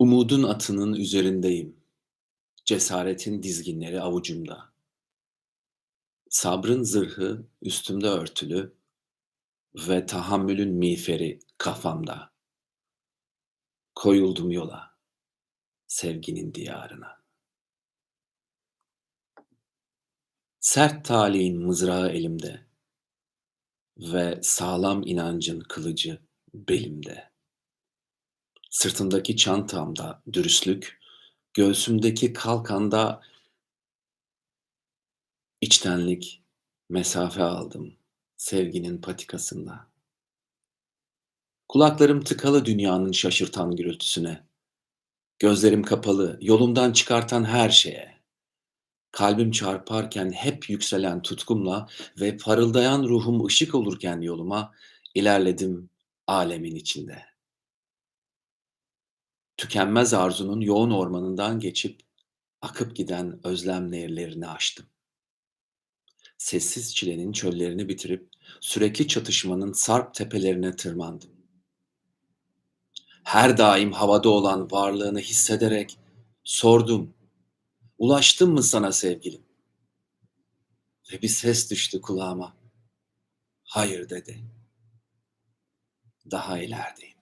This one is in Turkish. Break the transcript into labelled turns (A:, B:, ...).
A: Umudun atının üzerindeyim. Cesaretin dizginleri avucumda. Sabrın zırhı üstümde örtülü ve tahammülün miğferi kafamda. Koyuldum yola, sevginin diyarına. Sert talihin mızrağı elimde ve sağlam inancın kılıcı belimde. Sırtımdaki çantamda dürüstlük, göğsümdeki kalkanda içtenlik, mesafe aldım sevginin patikasında. Kulaklarım tıkalı dünyanın şaşırtan gürültüsüne. Gözlerim kapalı, yolumdan çıkartan her şeye. Kalbim çarparken hep yükselen tutkumla ve parıldayan ruhum ışık olurken yoluma ilerledim alemin içinde. Tükenmez arzunun yoğun ormanından geçip akıp giden özlem nehirlerini aştım. Sessiz çilenin çöllerini bitirip sürekli çatışmanın sarp tepelerine tırmandım. Her daim havada olan varlığını hissederek sordum. Ulaştım mı sana sevgilim? Ve bir ses düştü kulağıma. Hayır dedi. Daha ilerideyim.